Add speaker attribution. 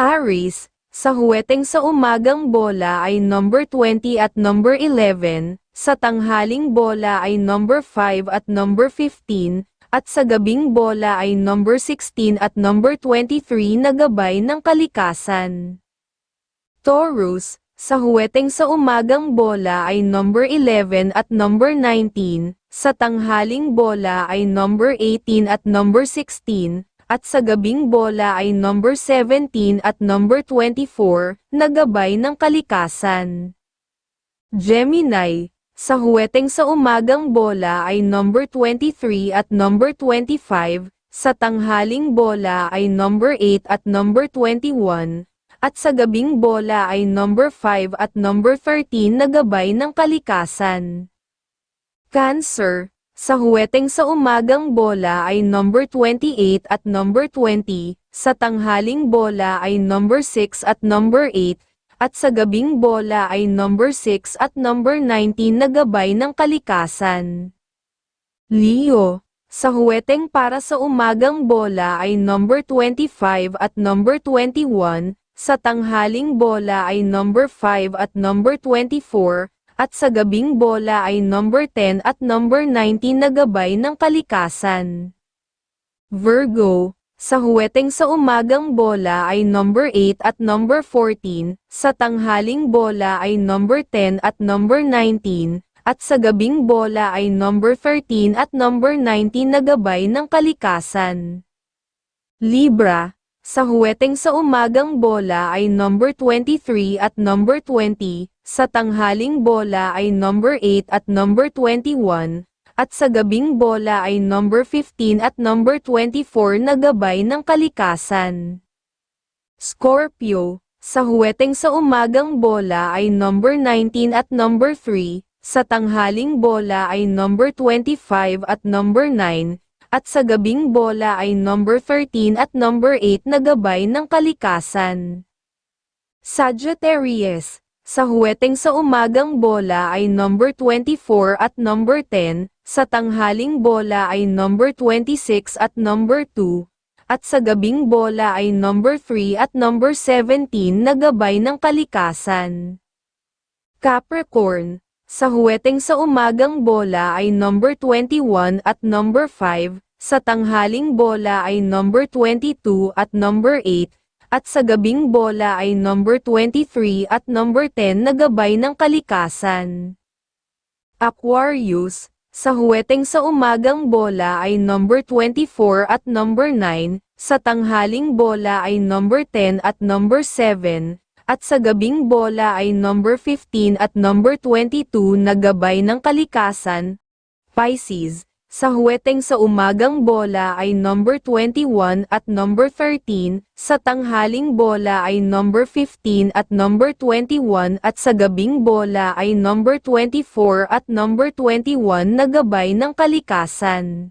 Speaker 1: Aris, sa huweteng sa umagang bola ay number 20 at number 11, sa tanghaling bola ay number 5 at number 15, at sa gabing bola ay number 16 at number 23 na gabay ng kalikasan. Taurus, sa huweteng sa umagang bola ay number 11 at number 19, sa tanghaling bola ay number 18 at number 16, at sa gabing bola ay number 17 at number 24, na gabay ng kalikasan. Gemini, sa huweteng sa umagang bola ay number 23 at number 25, sa tanghaling bola ay number 8 at number 21, at sa gabing bola ay number 5 at number 13 na gabay ng kalikasan. Cancer, sa huweteng sa umagang bola ay number 28 at number 20, sa tanghaling bola ay number 6 at number 8, at sa gabing bola ay number 6 at number 19 na gabay ng kalikasan. Leo, sa huweteng para sa umagang bola ay number 25 at number 21, sa tanghaling bola ay number 5 at number 24, at sa gabing bola ay number 10 at number 19 na gabay ng kalikasan. Virgo, sa huweteng sa umagang bola ay number 8 at number 14, sa tanghaling bola ay number 10 at number 19, at sa gabing bola ay number 13 at number 19 na gabay ng kalikasan. Libra, sa huweteng sa umagang bola ay number 23 at number 20, sa tanghaling bola ay number 8 at number 21, at sa gabing bola ay number 15 at number 24 na gabay ng kalikasan. Scorpio, sa huweteng sa umagang bola ay number 19 at number 3, sa tanghaling bola ay number 25 at number 9, at sa gabing bola ay number 13 at number 8 na gabay ng kalikasan. Sagittarius, sa huweteng sa umagang bola ay number 24 at number 10, sa tanghaling bola ay number 26 at number 2, at sa gabing bola ay number 3 at number 17 na gabay ng kalikasan. Capricorn, sa huweteng sa umagang bola ay number 21 at number 5, sa tanghaling bola ay number 22 at number 8, at sa gabing bola ay number 23 at number 10 na gabay ng kalikasan. Aquarius, sa huweteng sa umagang bola ay number 24 at number 9, sa tanghaling bola ay number 10 at number 7, at sa gabing bola ay number 15 at number 22 na gabay ng kalikasan. Pisces, sa huweteng sa umagang bola ay number 21 at number 13, sa tanghaling bola ay number 15 at number 21 at sa gabing bola ay number 24 at number 21 na gabay ng kalikasan.